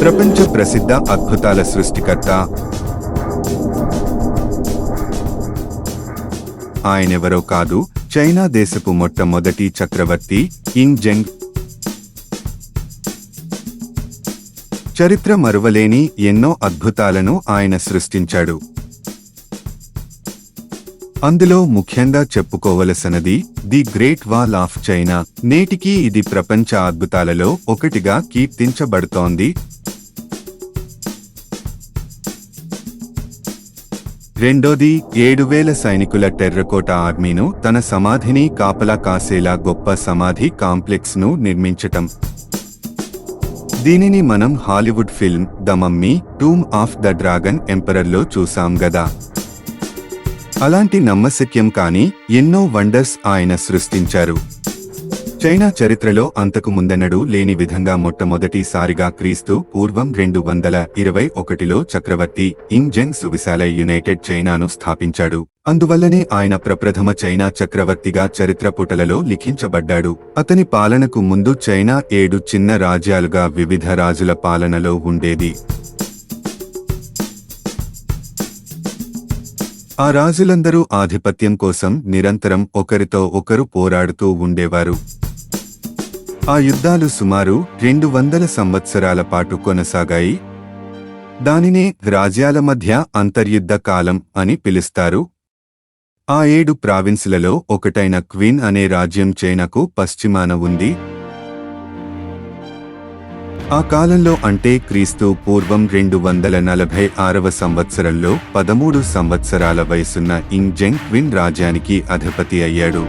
ప్రపంచ ప్రసిద్ధ అద్భుతాల సృష్టికర్త ఆయనెవరో కాదు చైనా దేశపు మొట్టమొదటి చక్రవర్తి కింగ్ జెంగ్. చరిత్ర మరువలేని ఎన్నో అద్భుతాలను ఆయన సృష్టించాడు. అందులో ముఖ్యంగా చెప్పుకోవలసినది the great wall of China. నేటికీ ఇది ప్రపంచ అద్భుతాలలో ఒకటిగా కీర్తించబడుతోంది. రెండోది ఏడు వేల సైనికుల టెర్రకోట ఆర్మీను తన సమాధిని కాపలా కాసేలా గొప్ప సమాధి కాంప్లెక్స్ను నిర్మించటం. దీనిని మనం Hollywood film the mummy tomb of the dragon ఎంపరర్లో చూసాం గదా. అలాంటి నమ్మశక్యం కాని ఎన్నో వండర్స్ ఆయన సృష్టించారు. చైనా చరిత్రలో అంతకు ముందెన్నడూ లేని విధంగా మొట్టమొదటిసారిగా క్రీస్తు పూర్వం రెండు వందల ఇరవై ఒకటిలో చక్రవర్తి ఇంగ్ సువిశాల యునైటెడ్ చైనాను స్థాపించాడు. అందువల్లనే ఆయన ప్రప్రథమ చైనా చక్రవర్తిగా చరిత్ర పుటలలో లిఖించబడ్డాడు. అతని పాలనకు ముందు చైనా ఏడు చిన్న రాజ్యాలుగా వివిధ రాజుల పాలనలో ఉండేది. ఆ రాజులందరూ ఆధిపత్యం కోసం నిరంతరం ఒకరితో ఒకరు పోరాడుతూ ఉండేవారు. ఆ యుద్ధాలు సుమారు రెండు వందల సంవత్సరాల పాటు కొనసాగాయి. దానినే రాజ్యాల మధ్య అంతర్యుద్ధ కాలం అని పిలుస్తారు. ఆ ఏడు ప్రావిన్సులలో ఒకటైన క్వీన్ అనే రాజ్యం చైనాకు పశ్చిమాన ఉంది. ఆ కాలంలో అంటే క్రీస్తు పూర్వం రెండు వందల నలభై ఆరవ సంవత్సరంలో పదమూడు సంవత్సరాల వయసున్న ఇంగ్ జెంగ్ క్విన్ రాజ్యానికి అధిపతి అయ్యాడు.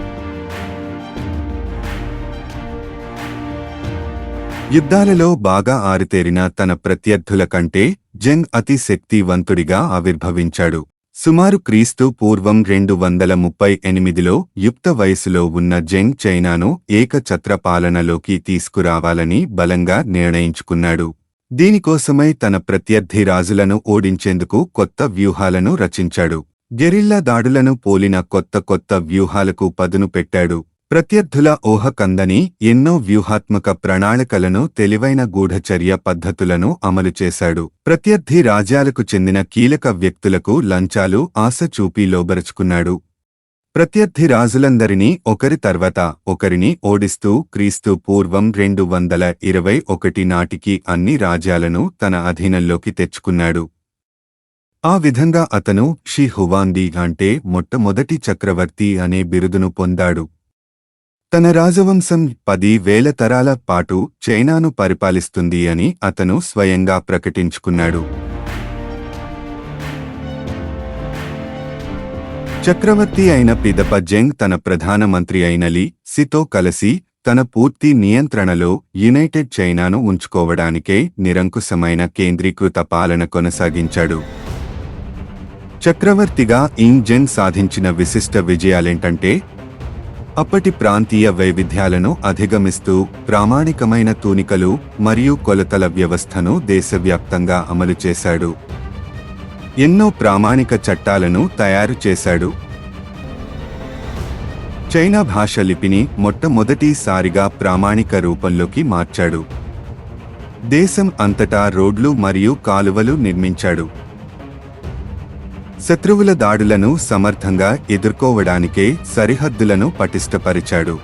యుద్ధాలలో బాగా ఆరితేరిన తన ప్రత్యర్థుల కంటే జంగ్ అతి శక్తివంతుడిగా ఆవిర్భవించాడు. సుమారు క్రీస్తు పూర్వం రెండు వందల ముప్పై ఎనిమిదిలో యుక్త వయసులో ఉన్న జెంగ్ చైనాను ఏకఛత్ర పాలనలోకి తీసుకురావాలని బలంగా నిర్ణయించుకున్నాడు. దీనికోసమై తన ప్రత్యర్థి రాజులను ఓడించేందుకు కొత్త వ్యూహాలను రచించాడు. గెరిల్లా దాడులను పోలిన కొత్త కొత్త వ్యూహాలకు పదును పెట్టాడు. ప్రత్యర్థుల ఊహ కందని ఎన్నో వ్యూహాత్మక ప్రణాళికలను తెలివైన గూఢచర్య పద్ధతులను అమలు చేశాడు. ప్రత్యర్థి రాజ్యాలకు చెందిన కీలక వ్యక్తులకు లంచాలు ఆశ చూపి లోబరుచుకున్నాడు. ప్రత్యర్థి రాజులందరినీ ఒకరి తర్వాత ఒకరిని ఓడిస్తూ క్రీస్తు పూర్వం రెండు వందల ఇరవై ఒకటి నాటికి అన్ని రాజ్యాలను తన అధీనంలోకి తెచ్చుకున్నాడు. ఆ విధంగా అతను షీ హువాంది అంటే మొట్టమొదటి చక్రవర్తి అనే బిరుదును పొందాడు. తన రాజవంశం పది వేల తరాల పాటు చైనాను పరిపాలిస్తుంది అని అతను స్వయంగా ప్రకటించుకున్నాడు. చక్రవర్తి అయిన పిదప జెంగ్ తన ప్రధానమంత్రి అయిన లీ సితో కలిసి తన పూర్తి నియంత్రణలో యునైటెడ్ చైనాను ఉంచుకోవడానికే నిరంకుశమైన కేంద్రీకృత పాలన కొనసాగించాడు. చక్రవర్తిగా ఇంగ్ జెంగ్ సాధించిన విశిష్ట విజయాలేంటంటే అప్పటి ప్రాంతీయ వైవిధ్యాలను అధిగమిస్తూ ప్రామాణికమైన తూనికలు మరియు కొలతల వ్యవస్థను దేశవ్యాప్తంగా అమలు చేశాడు. ఎన్నో ప్రామాణిక చట్టాలను తయారు చేశాడు. చైనా భాష లిపిని మొట్టమొదటిసారిగా ప్రామాణిక రూపంలోకి మార్చాడు. దేశం అంతటా రోడ్లు మరియు కాలువలు నిర్మించాడు. శత్రువుల దాడులను సమర్థంగా ఎదుర్కోవడానికే సరిహద్దులను పటిష్టపరిచాడు.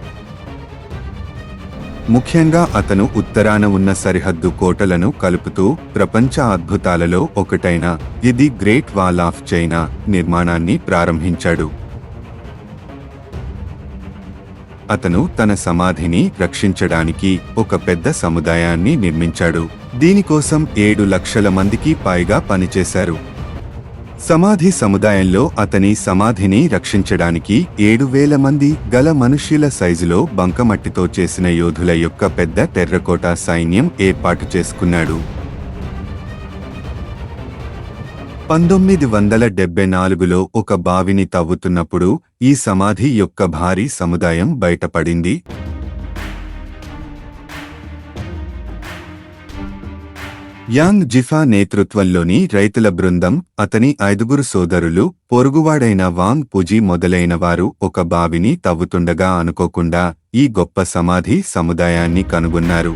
ముఖ్యంగా అతను ఉత్తరాన ఉన్న సరిహద్దు కోటలను కలుపుతూ ప్రపంచ అద్భుతాలలో ఒకటైన ఇది గ్రేట్ వాల్ ఆఫ్ చైనా నిర్మాణాన్ని ప్రారంభించాడు. అతను తన సమాధిని రక్షించడానికి ఒక పెద్ద సముదాయాన్ని నిర్మించాడు. దీనికోసం ఏడు లక్షల మందికి పైగా పనిచేశారు. సమాధి సముదాయంలో అతని సమాధిని రక్షించడానికి ఏడు వేల మంది గల మనుష్యుల సైజులో బంకమట్టితో చేసిన యోధుల యొక్క పెద్ద టెర్రకోట సైన్యం ఏర్పాటు చేసుకున్నాడు. పంతొమ్మిది వందల డెబ్బై నాలుగులో ఒక బావిని తవ్వుతున్నప్పుడు ఈ సమాధి యొక్క భారీ సముదాయం బయటపడింది. యాంగ్ జిఫా నేతృత్వంలోని రైతుల బృందం అతని ఐదుగురు సోదరులు పొరుగువాడైన వాంగ్ పుజి మొదలైన వారు ఒక బావిని తవ్వుతుండగా అనుకోకుండా ఈ గొప్ప సమాధి సముదాయాన్ని కనుగొన్నారు.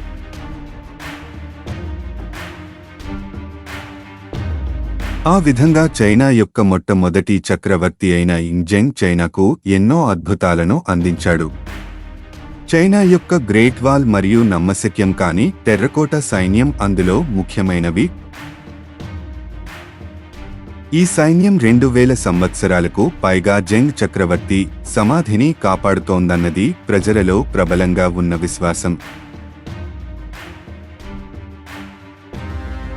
ఆ విధంగా చైనా యొక్క మొట్టమొదటి చక్రవర్తి అయిన ఇంజెంగ్ చైనాకు ఎన్నో అద్భుతాలను అందించాడు. చైనా యొక్క గ్రేట్ వాల్ మరియు నమ్మశక్యం కాని టెర్రకోట సైన్యం అందులో ముఖ్యమైనవి. ఈ సైన్యం రెండు వేల సంవత్సరాలకు పైగా జంగ్ చక్రవర్తి సమాధిని కాపాడుతోందన్నది ప్రజలలో ప్రబలంగా ఉన్న విశ్వాసం.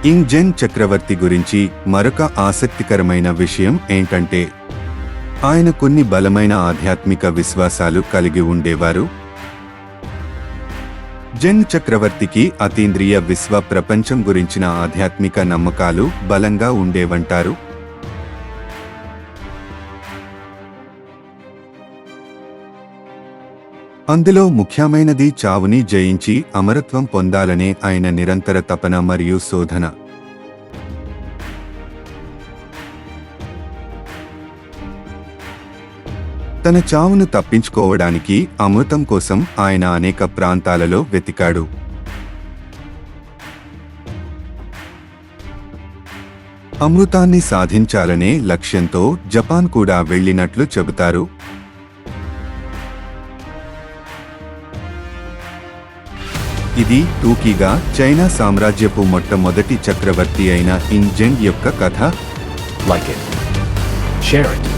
ఇంగ్ జంగ్ చక్రవర్తి గురించి మరొక ఆసక్తికరమైన విషయం ఏంటంటే ఆయన కొన్ని బలమైన ఆధ్యాత్మిక విశ్వాసాలు కలిగి ఉండేవారు. జంగ్ చక్రవర్తికి అతీంద్రియ విశ్వ ప్రపంచం గురించిన ఆధ్యాత్మిక నమ్మకాలు బలంగా ఉండేవంటారు. అందులో ముఖ్యమైనది చావుని జయించి అమరత్వం పొందాలనే ఆయన నిరంతర తపన మరియు శోధన. తన చావును తప్పించుకోవడానికి అమృతం కోసం ఆయన అనేక ప్రాంతాలలో వెతికాడు. అమృతాన్ని సాధించాలనే లక్ష్యంతో జపాన్ కూడా వెళ్ళినట్లు చెబుతారు. ఇది టూకీగా చైనా సామ్రాజ్యపు మొట్టమొదటి చక్రవర్తి అయిన ఇంజెంగ్ యొక్క కథ. వాక్యం it, share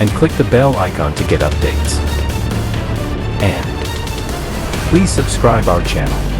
and click the bell icon to get updates. And please subscribe our channel.